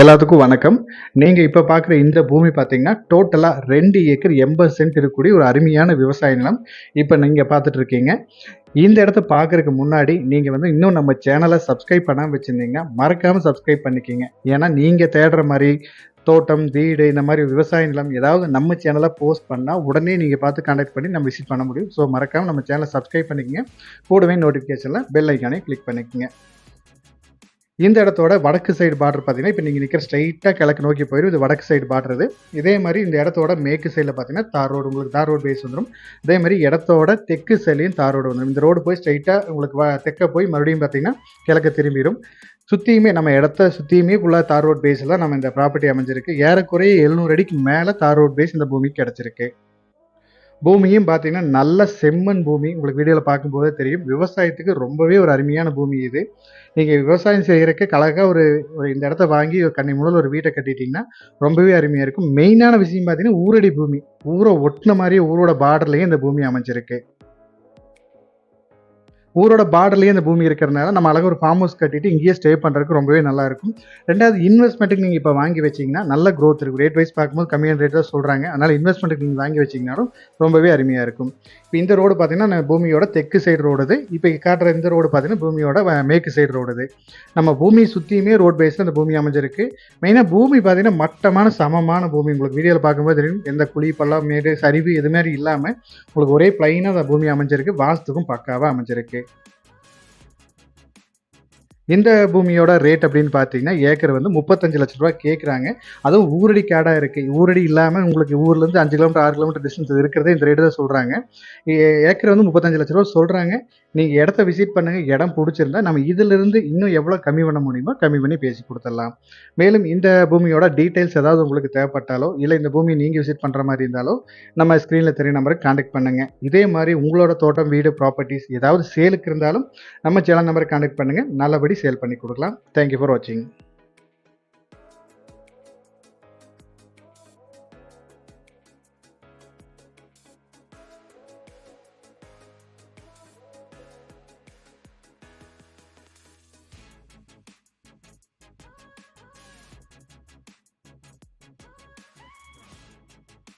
எல்லாத்துக்கும் வணக்கம். நீங்கள் இப்போ பார்க்குற இந்த பூமி பார்த்தீங்கன்னா டோட்டலாக ரெண்டு ஏக்கர் எண்பது சென்ட் இருக்கக்கூடிய ஒரு அருமையான விவசாய நிலம் இப்போ நீங்கள் பார்த்துட்டு இருக்கீங்க. இந்த இடத்த பார்க்கறதுக்கு முன்னாடி நீங்கள் வந்து இன்னும் நம்ம சேனலை சப்ஸ்கிரைப் பண்ணாமல் வச்சுருந்தீங்கன்னா மறக்காமல் சப்ஸ்கிரைப் பண்ணிக்கிங்க. ஏன்னா நீங்கள் தேடுற மாதிரி தோட்டம் வீடு இந்த மாதிரி விவசாய நிலம் ஏதாவது நம்ம சேனலை போஸ்ட் பண்ணால் உடனே நீங்கள் பார்த்து கான்டாக்ட் பண்ணி நம்ம விசிட் பண்ண முடியும். ஸோ மறக்காமல் நம்ம சேனலை சப்ஸ்கிரைப் பண்ணிக்கங்க. கூடவே நோட்டிஃபிகேஷனில் பெல் ஐக்கானே கிளிக் பண்ணிக்கோங்க. இந்த இடத்தோட வடக்கு சைடு பார்டர் பார்த்தீங்கன்னா இப்போ நீங்கள் நிற்கிற ஸ்ட்ரைட்டாக கிழக்கு நோக்கி போயிடும் இது வடக்கு சைடு பார்டர் இதே. மாதிரி இந்த இடத்தோட மேற்கு சைடில் பார்த்தீங்கன்னா தார் ரோடு உங்களுக்கு தார் ரோடு பேஸ் வந்துடும் அதே மாதிரி இடத்தோட தெற்கு சைட்லையும் தார் ரோடு வந்துடும் இந்த ரோடு போய் ஸ்ட்ரைட்டாக உங்களுக்கு தெற்க போய் மறுபடியும் பார்த்தீங்கன்னா கிழக்கு திரும்பிடும் சுற்றியுமே நம்ம இடத்த சுற்றியுமே ஃபுல்லாக தார் ரோட் பேஸில் நம்ம இந்த ப்ராப்பர்ட்டி அமைஞ்சிருக்கு. ஏறக்குறைய எழுநூறு அடிக்கு மேலே தார் ரோட் பேஸ் இந்த பூமிக்கு கிடச்சிருக்கு. பூமியும் பார்த்தீங்கன்னா நல்ல செம்மண் பூமி. உங்களுக்கு வீடியோவில் பார்க்கும்போதே தெரியும். விவசாயத்துக்கு ரொம்பவே ஒரு அருமையான பூமி இது. நீங்கள் விவசாயம் செய்கிறக்கு கழகாக ஒரு இந்த இடத்த வாங்கி ஒரு கண்ணி முதல் ஒரு வீட்டை கட்டிட்டீங்கன்னா ரொம்பவே அருமையாக இருக்கும். மெயினான விஷயம் பார்த்தீங்கன்னா ஊரடி பூமி. ஊரை ஒட்டின மாதிரியே ஊரோட பார்டர்லேயே இந்த பூமி அமைஞ்சிருக்கு. ஊரோட பார்டர்லேயே இந்த பூமி இருக்கிறனால நம்ம அழகாக ஒரு ஃபார்ம் ஹவுஸ் கட்டிட்டு இங்கேயே ஸ்டே பண்ணுறதுக்கு ரொம்பவே நல்லா இருக்கும். ரெண்டாவது இன்வெஸ்ட்மெண்ட்டுக்கு நீங்கள் இப்போ வாங்கி வச்சிங்கன்னா நல்ல க்ரோத் இருக்கும் ரேட் வைஸ் பார்க்கும்போது கம்மியான ரேட் தான் சொல்கிறாங்க அதனால் இன்வெஸ்ட்மெண்ட்டுக்கு நீங்கள் வாங்கி வச்சிங்கனாலும் ரொம்பவே அருமையாக இருக்கும். இப்போ இந்த ரோடு பார்த்தீங்கன்னா நம்ம பூமியோட தெற்கு சைடு ரோடுது இப்போ காட்டுற இந்த ரோடு பார்த்தீங்கன்னா பூமியோட மேற்கு சைடு ரோடுது நம்ம பூமி சுற்றியுமே ரோட் பேஸில் அந்த பூமி அமைஞ்சிருக்கு. மெயினாக பூமி பார்த்தீங்கன்னா மட்டமான சமமான பூமி. உங்களுக்கு வீடியோவில் பார்க்கும்போது தெரியும். எந்த குழி பள்ளம் மேடு சரிவு இது மாதிரி இல்லாமல் உங்களுக்கு ஒரே பிளைனாக அந்த பூமி அமைஞ்சிருக்கு. வாஸ்துக்கும் பக்காவாக அமைஞ்சிருக்கு. later. இந்த பூமியோட ரேட் அப்படின்னு பார்த்தீங்கன்னா ஏக்கர் வந்து முப்பத்தஞ்சு லட்ச ரூபா கேட்குறாங்க அதுவும் ஊரடி காடாக இருக்குது ஊரடி இல்லாமல் உங்களுக்கு ஊர்லேருந்து அஞ்சு கிலோமீட்டர் ஆறு கிலோமீட்டர் டிஸ்டன்ஸ் இருக்கிறதே இந்த ரேட்டு தான் சொல்கிறாங்க ஏக்கர் வந்து முப்பத்தஞ்சு லட்ச ரூபா சொல்கிறாங்க நீங்கள் இடத்த விசிட் பண்ணுங்கள் இடம் பிடிச்சிருந்தா நம்ம இதிலிருந்து இன்னும் எவ்வளோ கம்மி பண்ண முடியுமோ கம்மி பண்ணி பேசி கொடுத்துடலாம். மேலும் இந்த பூமியோட டீட்டெயில்ஸ் ஏதாவது உங்களுக்கு தேவைப்பட்டாலோ இல்லை இந்த பூமியை நீங்கள் விசிட் பண்ணுற மாதிரி இருந்தாலோ நம்ம ஸ்க்ரீனில் தெரிய நம்பருக்கு காண்டாக்ட் பண்ணுங்கள் இதே மாதிரி உங்களோட தோட்டம் வீடு ப்ராப்பர்ட்டிஸ் ஏதாவது சேலுக்கு இருந்தாலும் நம்ம சேனல் நம்பரை காண்டாக்ட் பண்ணுங்கள் நல்லபடி சேல் பண்ணி கொடுக்கலாம். தேங்க்யூ ஃபார் வாட்சிங்